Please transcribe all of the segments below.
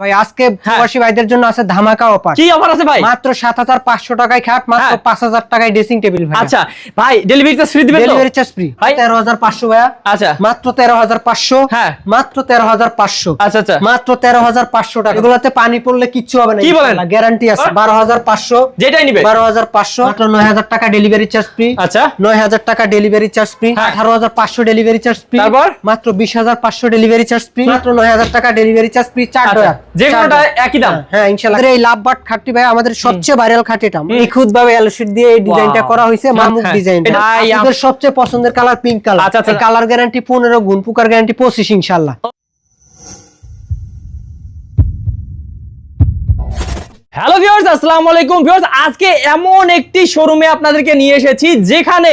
ভাই আজকে হ্যাঁ। প্রবাসী ভাইদের জন্য আছে ধামাকা অফার কি অফার আছে ভাই? মাত্র সাত হাজার পাঁচশো টাকায় খাট মাত্র হ্যাঁ। পাঁচ হাজার টাকায় ড্রেসিং টেবিল ভাই আচ্ছা ভাই ডেলিভারি চার্জ ফ্রি দিবেন ডেলিভারি চার্জ ফ্রি ভাই- তেরো হাজার পাঁচশো ভাইয়া। আচ্ছা। মাত্র তেরো হাজার পাঁচশো। হ্যাঁ। মাত্র তেরো হাজার পাঁচশো। আচ্ছা আচ্ছা। মাত্র তেরো হাজার পাঁচশো টাকা। এগুলোতে পানি পড়লে কিচ্ছু হবে না কি বলেন? গ্যারান্টি আছে। হ্যাঁ। বারো হাজার পাঁচশো। যেটাই নিবে। বারো হাজার পাঁচশো। মাত্র নয় হাজার টাকা ডেলিভারি চার্জ ফ্রি আচ্ছা। নয় হাজার টাকা ডেলিভারি চার্জ ফ্রি হ্যাঁ। আঠারো হাজার পাঁচশো ডেলিভারি চার্জ ফ্রি তারপর? মাত্র বিশ হাজার পাঁচশো ডেলিভারি চার্জ ফ্রি মাত্র নয় হাজার টাকা ডেলিভারি চার্জ ফ্রি চার ডয়ার যে কোনোটা একই দাম? হ্যাঁ ইনশাল্লাহ। এই লাভ বাট খাটটি ভাই আমাদের সবচেয়ে ভাইরাল খাট এটা। নিখুঁত ভাবে দিয়ে এই ডিজাইনটা. করা হয়েছে মামুক হ্যাঁ, ডিজাইন ভাই, আম- আমাদের সবচেয়ে পছন্দের কালার পিঙ্ক কালার আচ্ছা। কালার গ্যারান্টি পনেরো গুণ পুকার গ্যারান্টি পঁচিশ ইনশাল্লাহ। হ্যালো ভিউয়ার্স আসসালামু আলাইকুম। ভিউয়ার্স আজকে এমন একটি শোরুমে আপনাদেরকে নিয়ে এসেছি, যেখানে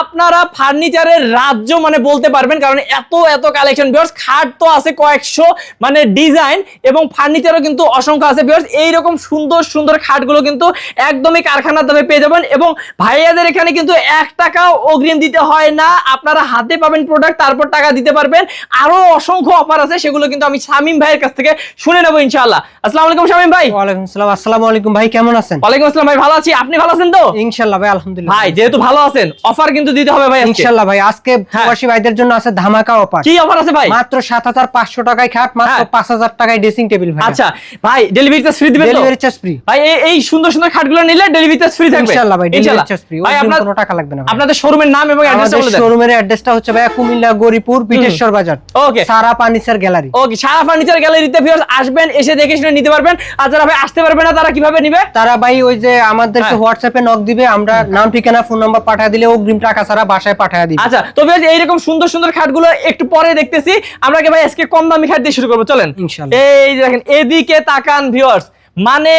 আপনারা ফার্নিচারের রাজ্য মানে বলতে পারবেন, কারণ এত এত কালেকশন ভিউয়ার্স খাট তো আছে কয়েকশো মানে ডিজাইন এবং ফার্নিচারও কিন্তু অসংখ্য আছে। ভিউয়ার্স এইরকম সুন্দর সুন্দর খাটগুলো কিন্তু একদমই কারখানার দামে পেয়ে যাবেন এবং ভাইয়াদের এখানে কিন্তু এক টাকাও অগ্রিম দিতে হয় না। আপনারা হাতে পাবেন প্রোডাক্ট তারপর টাকা দিতে পারবেন। আরও অসংখ্য অফার আছে, সেগুলো কিন্তু আমি শামিম ভাইয়ের কাছ থেকে শুনে নেব ইনশাআল্লাহ। আসসালামু আলাইকুম শামিম ভাই। ওয়ালাইকুম আসসালাম। আসসালামু আলাইকুম ভাই কেমন আছেন? ওয়ালাইকুম আসসালাম ভাই ভালো আছি। আপনি ভালো আছেন তো? ইনশাল্লাহ ভাই আলহামদুলিল্লাহ। ভাই যেহেতু ভালো আছেন অফার কিন্তু দিতে হবে ভাই আজকে। ইনশাল্লাহ ভাই আজকে হ্যাঁ। প্রবাসী ভাইদের জন্য আছে ধামাকা অফার কি অফার আছে ভাই? মাত্র সাত হাজার পাঁচশো টাকায় খাট মাত্র হ্যাঁ। পাঁচ হাজার টাকায় ড্রেসিং টেবিল ভাই। আচ্ছা ভাই ডেলিভারি চার্জ ফ্রি দিবেন তো? ডেলিভারি চার্জ ফ্রি ভাই এই- এই সুন্দর সুন্দর খাটগুলো নিলে ডেলিভারি চার্জ ফ্রি থাকবে। ইনশাল্লাহ ভাই ডেলিভারি চার্জ ফ্রি ভাই আপনার কোনো টাকা লাগবে না আপনাদের শোরুমের নাম এবং অ্যাড্রেসটা বলে দেন। শোরুমের অ্যাড্রেসটা হচ্ছে ভাইয়া কুমিল্লা গরিপুর পিটেশ্বর বাজার। ওকে সারা পানিসার গ্যালারি ওকে সারা ফার্নিচার গ্যালারিতে ভিউয়ার্স আসবেন এসে দেখে শুনে নিতে পারবেন। আর যারা ভাই আসতে পারবে না তারা কীভাবে নিবে? তারা ভাই ওই যে আমাদেরকে হ্যাঁ। হোয়াটসঅ্যাপে নক দিবে আমরা নাম ঠিকানা ফোন নাম্বার পাঠিয়ে দিলে অগ্রিম টাকা ছাড়া বাসায় পাঠিয়ে দিবে। আচ্ছা তো ভাই এইরকম সুন্দর সুন্দর খাটগুলো একটু পরে দেখতেছি। আমরা কি ভাই আজকে কম দামি খাট দিয়ে শুরু করব? চলেন। ইনশাআল্লাহ। এই দেখেন এদিকে তাকান ভিউয়ার্স মানে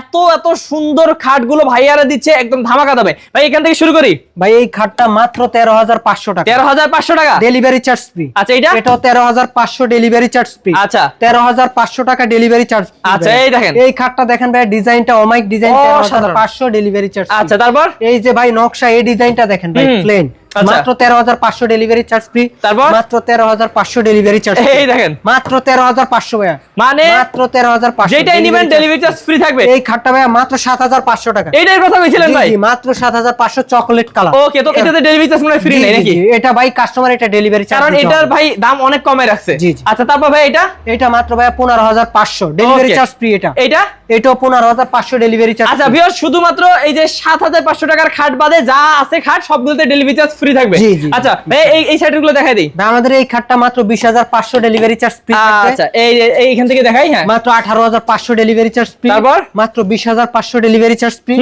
এত এত সুন্দর খাটগুলো ভাইয়ারা দিচ্ছে একদম ধামাকা দামে। ভাই এখান থেকে শুরু করি? ভাই এই খাটটা মাত্র তেরো হাজার পাঁচশো টাকা। তেরো হাজার পাঁচশো টাকা? ডেলিভারি চার্জ ফ্রি আচ্ছা এটা এটাও তেরো হাজার পাঁচশো ডেলিভারি চার্জ ফ্রি আচ্ছা। তেরো হাজার পাঁচশো টাকা ডেলিভারি চার্জ আচ্ছা, এই দেখেন। এই খাটটা দেখেন ভাই ডিজাইনটা অমাইক ডিজাইন পাঁচশো ডেলিভারি চার্জ আচ্ছা তারপর? এই যে ভাই নকশা এই ডিজাইনটা দেখেন ভাই প্লেন। মাত্র তেরো হাজার পাঁচশো ডেলিভারি চার্জ ফ্রি তারপর? মাত্র তেরো হাজার পাঁচশো ডেলিভারি চার্জ এই দেখেন। মাত্র তেরো হাজার পাঁচশো ভাইয়া। মানে মাত্র তেরো হাজার পাঁচশো যেটাই নিবেন ডেলিভারি চার্জ ফ্রি থাকবে। এই খাটটা ভাইয়া মাত্র সাত হাজার পাঁচশো টাকা। এইটার কথা বলছিলেন ভাই। জি, মাত্র সাত হাজার পাঁচশো চকলেট কালার ওকে তো এটাতে ডেলিভারি চার্জ মানে ফ্রি নেই নাকি? এটা ভাই কাস্টমার এটা ডেলিভারি চার্জ কারণ এটার ভাই দাম অনেক কমে রাখছে। আচ্ছা তারপর ভাই এটা? এটা মাত্র ভাই পনেরো হাজার পাঁচশো। ডেলিভারি চার্জ ফ্রি এটা। এইটা? এটাও পনেরো হাজার পাঁচশো ডেলিভারি চার্জ আচ্ছা ভিউয়ার শুধুমাত্র এই যে সাত হাজার পাঁচশো টাকার খাট বাদে যা আছে খাট সবগুলোতে ডেলিভারি চার্জ ফ্রি থাকবে? আচ্ছা এই এই সাইডগুলো দেখাই দিই। আমাদের এই খাটটা মাত্র বিশ হাজার পাঁচশো ডেলিভারি চার্জ ফ্রি আচ্ছা এই এই- এইখান থেকে দেখাই হ্যাঁ। মাত্র আঠারো হাজার পাঁচশো ডেলিভারি চার্জ ফ্রি তারপর? মাত্র বিশ হাজার পাঁচশো ডেলিভারি চার্জ ফ্রি।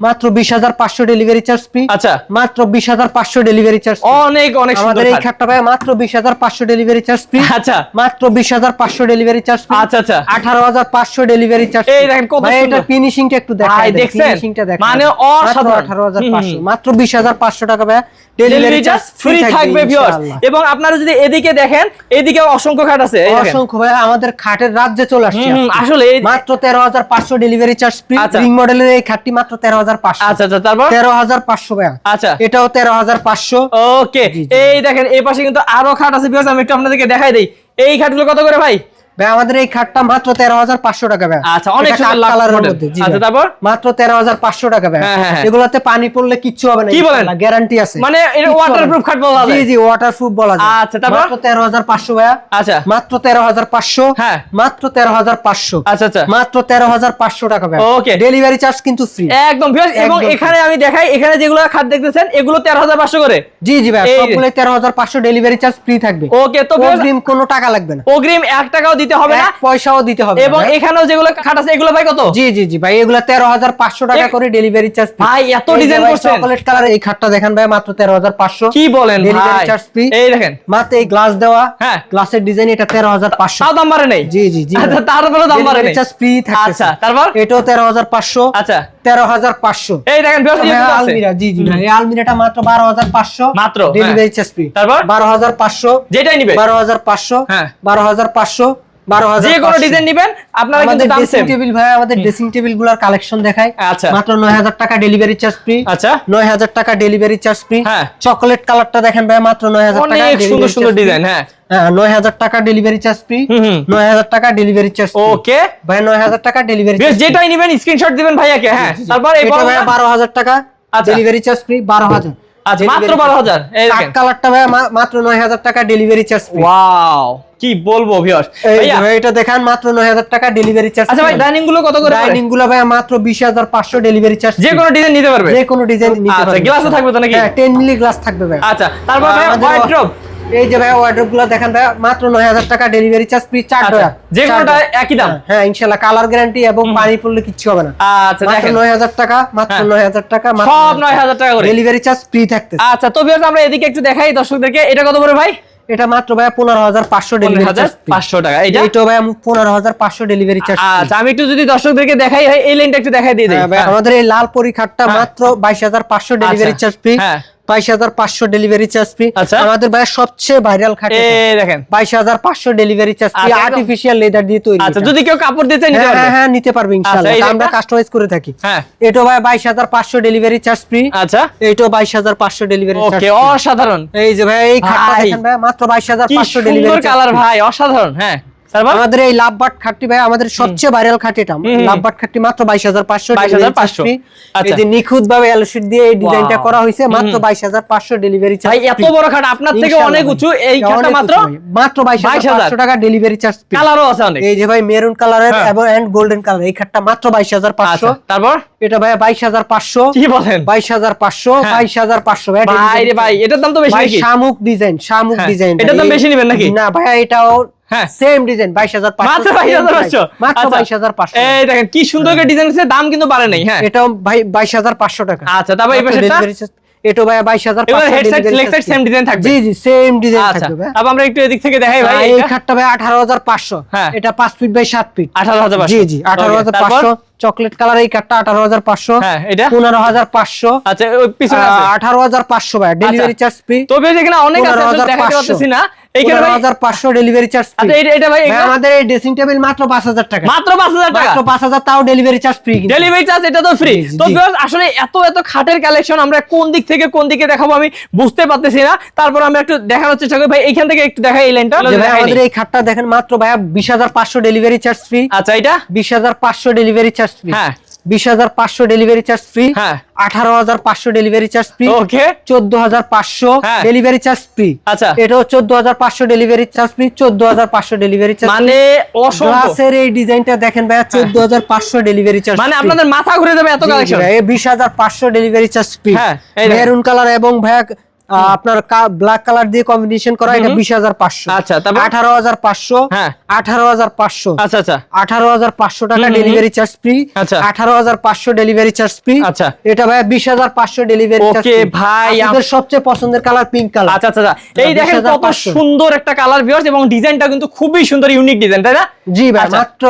মাত্র বিশ হাজার পাঁচশো ডেলিভারি চার্জ ফ্রি আচ্ছা। মাত্র বিশ হাজার পাঁচশো ডেলিভারি চার্জ অনেক অনেক সুন্দর আমাদের এই খাটটা ভাই মাত্র বিশ হাজার পাঁচশো ডেলিভারি চার্জ ফ্রি আচ্ছা। মাত্র বিশ হাজার পাঁচশো ডেলিভারি চার্জ ফ্রি আচ্ছা আচ্ছা। আঠারো হাজার পাঁচশো ডেলিভারি চার্জ এই দেখেন কত সুন্দর। এটার ফিনিশিংটা একটু দেখা ভাই, দেখছেন? মানে অসাধারণ। আঠারো হাজার হুম, পাঁচশো। হুম। মাত্র বিশ হাজার পাঁচশো টাকা ভাই delivery delivery charge charge free থাকবে ভিউয়ার্স এবং আপনারা যদি এদিকে দেখেন এদিকে অসংখ্য খাট আছে অসংখ্য ভাই আমাদের খাটের রাজ্যে চলে আসছে। আসলে মাত্র তেরো হাজার পাঁচশো ডেলিভারি চার্জ। মডেলের এই খাটটি মাত্র তেরো হাজার পাঁচশো। আচ্ছা আচ্ছা তারপর? ভাই আচ্ছা। এটাও তেরো হাজার পাঁচশো। ওকে জি, জি। এই দেখেন এই পাশে কিন্তু আরও খাট আছে ভিউয়ার্স আমি একটু আপনাদেরকে দেখাই দেই। এই খাটগুলো কত করে ভাই? ভাই আমাদের এই খাটটা মাত্র তেরো হাজার পাঁচশো টাকা ভাই। আচ্ছা, অনেক কালারের মধ্যে, আচ্ছা, তারপর? মাত্র তেরো হাজার পাঁচশো টাকা ভাই। হ্যাঁ, হ্যাঁ, হ্যাঁ। এগুলোতে পানি পড়লে কিচ্ছু হবে না কি বলেন? গ্যারান্টি আছে। মানে খাট বলা জি? জি ওয়াটারপ্রুফ বলা যায়। আচ্ছা, তারপর? মাত্র তেরো হাজার পাঁচশো আচ্ছা। মাত্র তেরো হাজার পাঁচশো। হ্যাঁ। মাত্র তেরো হাজার পাঁচশো। আচ্ছা আচ্ছা। মাত্র তেরো হাজার পাঁচশো টাকা ভাই। Okay. ডেলিভারি চার্জ কিন্তু ফ্রি একদম এবং এখানে আমি দেখাই এখানে যেগুলো খাট দেখতেছেন এগুলো তেরো হাজার পাঁচশো করে। জি জি ভাই সবগুলো তেরো হাজার পাঁচশো ডেলিভারি চার্জ ফ্রি থাকবে। ওকে তো অগ্রিম কোনো টাকা লাগবে না। অগ্রিম এক টাকাও দিতে হবে না। পয়সাও দিতে হবে এবং এখানেও যেগুলো খাট আছে এগুলো ভাই কত? জি জি জি ভাই এগুলা তেরো হাজার পাঁচশো টাকা করে ডেলিভারি চার্জ ভাই, এত design করছেন? চকলেট কালার এই খাটটা দেখেন ভাই মাত্র তেরো হাজার পাঁচশো। কি বলেন ভাই? charge free। এই দেখেন। মাত্র এই গ্লাস দেওয়া হ্যাঁ। গ্লাসের ডিজাইন এটা তেরো হাজার পাঁচশো। তাও দাম বাড়ে নেই? জি জি জি। আচ্ছা তারপরে দাম বাড়ে নেই? চার্জ ফ্রি থাকছে আচ্ছা তারপর? এটাও তেরো হাজার পাঁচশো। আচ্ছা। তেরো হাজার পাঁচশো। এই দেখেন। আলমিরা জি জি এই আলমিরাটা মাত্র বারো হাজার পাঁচশো। মাত্র, ডেলিভারি। চার্জ ফ্রি তারপর? বারো হাজার পাঁচশো। যেটাই নিবে। বারো হাজার পাঁচশো। হ্যাঁ। বারো হাজার পাঁচশো। যে কোনো ডিজাইন নিবেন আপনারা কিন্তু দাম সেম টেবিল ভাই আমাদের ড্রেসিং টেবিলগুলার কালেকশন দেখায় আচ্ছা। মাত্র টাকা ডেলিভারি চার্জ ফ্রি আচ্ছা। টাকা ডেলিভারি চার্জ ফ্রি হ্যাঁ। চকলেট কালারটা দেখেন ভাই মাত্র নয় হাজার টাকা অনেক সুন্দর সুন্দর ডিজাইন হ্যাঁ। হ্যাঁ নয় হাজার টাকা ডেলিভারি চার্জ ফ্রি নয় হাজার টাকা ডেলিভারি চার্জ ওকে ভাই নয় হাজার টাকা ডেলিভারি যেটাই নেবেন স্ক্রিনশট দিবেন ভাইয়াকে হ্যাঁ। তারপর এই এটা ভাই বড়টা? বারো হাজার টাকা। ডেলিভারি চার্জ ফ্রি বারো হাজার। আচ্ছা মাত্র বারো হাজার। এই দেখেন। কালারটা ভাই মাত্র নয় হাজার টাকা ডেলিভারি চার্জ ওয়াও কি বলব ভিউয়ার্স ভাইয়া এটা দেখান মাত্র নয় হাজার টাকা ডেলিভারি চার্জ আচ্ছা ভাই ডাইনিংগুলো কত করে ডাইনিংগুলো ভাই মাত্র বিশ হাজার পাঁচশো ডেলিভারি চার্জ যে কোনো ডিজাইন নিতে পারবে। যে কোনো ডিজাইন নিতে আচ্ছা, গ্লাসও থাকবে তো নাকি? হ্যাঁ 10 মিলি গ্লাস থাকবে ভাই আচ্ছা তারপর ভাই ওয়াইড ওয়াইড্রপ এই যে ভাই ওয়ার্ড্রপগুলো দেখেন ভাই মাত্র 9000 টাকা ডেলিভারি চার্জ ফ্রি চার আচ্ছা যে কোনোটা একই দাম? হ্যাঁ ইনশাআল্লাহ কালার গ্যারান্টি এবং পানি পড়লে কিচ্ছু হবে না। আচ্ছা মাত্র দেখেন। 9000 টাকা মাত্র হ্যাঁ। 9000 টাকা সব 9000 টাকা করে। ডেলিভারি চার্জ ফ্রি থাকতে আচ্ছা তো ভিউয়ার্স আমরা এদিকে একটু দেখাই দর্শকদেরকে। এটা কত করে ভাই? এটা মাত্র ভাই 15500 ডেলিভারি চার্জ ফ্রি 15500 টাকা। এটা এইটা ভাই 15500 ডেলিভারি চার্জ আচ্ছা আমি একটু যদি দর্শকদেরকে দেখাই এই লাইনটা একটু দেখাই দিয়ে দিই। হ্যাঁ, আমাদের এই লাল পরীক্ষাটা হ্যাঁ। মাত্র 22500 ডেলিভারি আচ্ছা, চার্জ ফ্রি হ্যাঁ। 22500 ডেলিভারি চার্জ ফ্রি। আমাদের ভাই সবচেয়ে ভাইরাল খাটে দেখেন। বাইশ হাজার পাঁচশো ডেলিভারি চার্জ একদম- আর্টিফিশিয়াল লেদার দিয়ে তৈরি আচ্ছা যদি কেউ কাপড় দিতে নিতে হ্যাঁ হ্যাঁ হ্যাঁ নিতে পারবে ইনশাআল্লাহ আচ্ছা, আমরা কাস্টমাইজ করে থাকি। হ্যাঁ। এটা ভাই বাইশ হাজার পাঁচশো ডেলিভারি চার্জ ফ্রি আচ্ছা। বাইশ হাজার পাঁচশো ডেলিভারি চার্জ ওকে অসাধারণ। এই যে ভাই এই খাটটা দেখেন ভাই মাত্র বাইশ হাজার পাঁচশো ডেলিভারি কালার ভাই অসাধারণ হ্যাঁ। আমাদের এই লাভবাট খাটটি ভাই আমাদের সবচেয়ে ভাইরাল খাট এটা। লাভবাট খাটটি মাত্র বাইশ হাজার পাঁচশো এই আচ্ছা। যে নিখুঁত ভাবে দিয়ে এই ডিজাইনটা করা হয়েছে মাত্র বাইশ হাজার পাঁচশো ডেলিভারি চার্জ এত বড় খাট আপনার থেকে অনেক উঁচু। এই খাটটা মাত্র মাত্র বাইশ হাজার টাকা ডেলিভারি চার্জ কালারও আছে অনেক। এই যে ভাই মেরুন কালারের হ্যাঁ। এবং এন্ড গোল্ডেন কালার এই খাটটা মাত্র বাইশ হাজার পাঁচশো। আচ্ছা তারপর? এটা ভাই বাইশ হাজার পাঁচশো। কি বলেন? বাইশ হাজার পাঁচশো হ্যাঁ। বাইশ হাজার পাঁচশো। ভাই ভাই এটার দাম তো বেশি শামুক ডিজাইন শামুক হ্যাঁ। ডিজাইন এটার দাম বেশি নিবেন নাকি? না ভাই এটাও হ্যাঁ। সেম ডিজাইন বাইশ হাজার মাত্র বাইশ হাজার পাঁচশো? মাত্র আচ্ছা। এই দেখেন কি সুন্দর করে ডিজাইন আছে দাম কিন্তু বাড়ে নাই হ্যাঁ। এটাও ভাই বাইশ হাজার পাঁচশো টাকা। আচ্ছা তারপর এই ভাই বাইশ এবার হেড সাইড সেম ডিজাইন থাকবে? জি জি সেম ডিজাইন আচ্ছা। থাকবে ভাই। আমরা একটু এদিক থেকে দেখাই ভাই এই খাটটা ভাই আঠারো হাজার পাঁচশো। হ্যাঁ। এটা পাঁচ ফিট বাই ফিট জি জি চকলেট কালার এই হাজার পাঁচশো। হ্যাঁ এটা পনেরো হাজার পাঁচশো। আচ্ছা পিছনে আছে? আঠারো হাজার পাঁচশো ভাই ডেলিভারি চার্জ ফ্রি তো বেশ এখানে অনেক আছে 15,500 দেখাতে পারতেছি না। ডেলিভারি চার্জ আচ্ছা এটা এটা ভাই আমাদের এই ড্রেসিং টেবিল মাত্র পাঁচ হাজার টাকা। মাত্র পাঁচ হাজার টাকা? মাত্র পাঁচ হাজার তাও delivery charge free delivery charge এটা তো ফ্রি জি, জি, তো জি। আসলে এত এত খাটের কালেকশন আমরা কোন দিক থেকে কোন দিকে দেখাবো আমি বুঝতে পারতেছি না। তারপর আমরা একটু দেখানোর চেষ্টা করি। ভাই এইখান থেকে একটু দেখাই এই লাইনটা আমাদের এই খাটটা দেখেন মাত্র ভাইয়া বিশ হাজার পাঁচশো ডেলিভারি চার্জ ফ্রি আচ্ছা এটা বিশ হাজার পাঁচশো ডেলিভারি চার্জ ফ্রি হ্যাঁ। বিশ হাজার পাঁচশো ডেলিভারি চার্জ ফ্রি হ্যাঁ। আঠারো হাজার পাঁচশো ডেলিভারি চার্জ ফ্রি ওকে চোদ্দ হাজার পাঁচশো হ্যাঁ। ডেলিভারি চার্জ ফ্রি আচ্ছা। এটাও চোদ্দ হাজার পাঁচশো ডেলিভারি চার্জ ফ্রি চোদ্দ হাজার পাঁচশো ডেলিভারি চার্জ মানে গ্লাসের এই ডিজাইনটা দেখেন ভাইয়া চোদ্দ হাজার পাঁচশো ডেলিভারি চার্জ মানে আপনাদের মাথা ঘুরে যাবে এত কালেকশন বিশ হাজার পাঁচশো ডেলিভারি চার্জ ফ্রি হ্যাঁ, মেরুন কালার এবং ভাইয়া আপনার ব্ল্যাক কালার দিয়ে কম্বিনেশন করা এটা বিশ হাজার পাঁচশো আচ্ছা? আঠারো হাজার পাঁচশো হ্যাঁ। আঠারো হাজার পাঁচশো আচ্ছা আচ্ছা আঠারো হাজার পাঁচশো টাকা ডেলিভারি চার্জ ফ্রি আচ্ছা। আঠারো হাজার পাঁচশো ডেলিভারি চার্জ ফ্রি আচ্ছা। এটা ভাই বিশ হাজার পাঁচশো ডেলিভারি Okay, ভাই, আমাদের সবচেয়ে পছন্দের কালার পিঙ্ক কালার আচ্ছা আচ্ছা আচ্ছা। এই দেখেন কত সুন্দর একটা কালার ভিউয়ার্স এবং ডিজাইনটা কিন্তু খুবই সুন্দর ইউনিক ডিজাইন তাই না জি ভাই আচ্ছা। মাত্র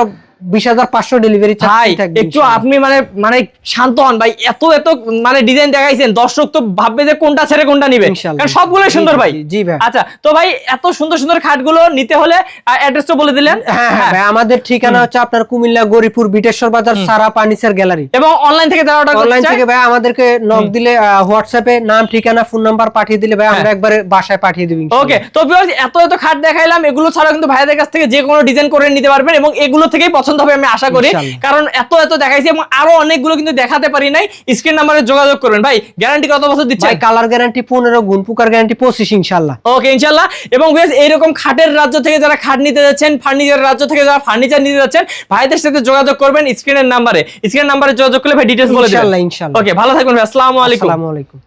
বিশ হাজার পাঁচশো ডেলিভারি চার্জ ভাই একটু আপনি মানে মানে শান্ত হন ভাই এত এত মানে ডিজাইন দেখাইছেন দর্শক তো ভাববে যে কোনটা ছেড়ে কোনটা নিবে। ইনশাআল্লাহ। কারণ সবগুলোই সুন্দর ভাই জি ভাই। আচ্ছা তো ভাই এত সুন্দর সুন্দর খাটগুলো নিতে হলে অ্যাড্রেসটা বলে দিলেন। হ্যাঁ হ্যাঁ আমাদের ঠিকানা হচ্ছে আপনার কুমিল্লা গরিপুর বিটেশ্বর বাজার সারা পানিসের গ্যালারি। এবং অনলাইন থেকে যারা অর্ডার অনলাইন থেকে ভাই আমাদেরকে নক দিলে হোয়াটসঅ্যাপে নাম ঠিকানা ফোন নাম্বার পাঠিয়ে দিলে ভাই আমরা হ্যাঁ। একবারে বাসায় পাঠিয়ে দিবি ওকে তো এত এত খাট দেখাইলাম এগুলো ছাড়া কিন্তু ভাইদের কাছ থেকে যে কোনো ডিজাইন করে নিতে পারবেন এবং এগুলো থেকেই পছন্দ হবে আমি আশা করি। কারণ এত এত দেখাইছি এবং আরও অনেকগুলো কিন্তু দেখাতে পারি নাই। স্ক্রিন নাম্বারে যোগাযোগ করবেন। ভাই গ্যারান্টি কত বছর দিচ্ছে ভাই কালার গ্যারান্টি পনেরো গুণ পুকার গ্যারান্টি পঁচিশ ইনশাল্লাহ। ওকে ইনশাল্লাহ। এবং এইরকম খাটের রাজ্য থেকে যারা খাট নিতে যাচ্ছেন ফার্নিচার রাজ্য থেকে যারা ফার্নিচার নিতে যাচ্ছেন ভাইদের সাথে যোগাযোগ করবেন স্ক্রিনের নাম্বারে স্ক্রিনের নাম্বারে যোগাযোগ করলে ভাই ডিটেলস বলে দেবেন। ইনশাল্লাহ ওকে ভালো থাকবেন ভাই আসসালামু আলাইকুম। আসসালামু আলাইকুম।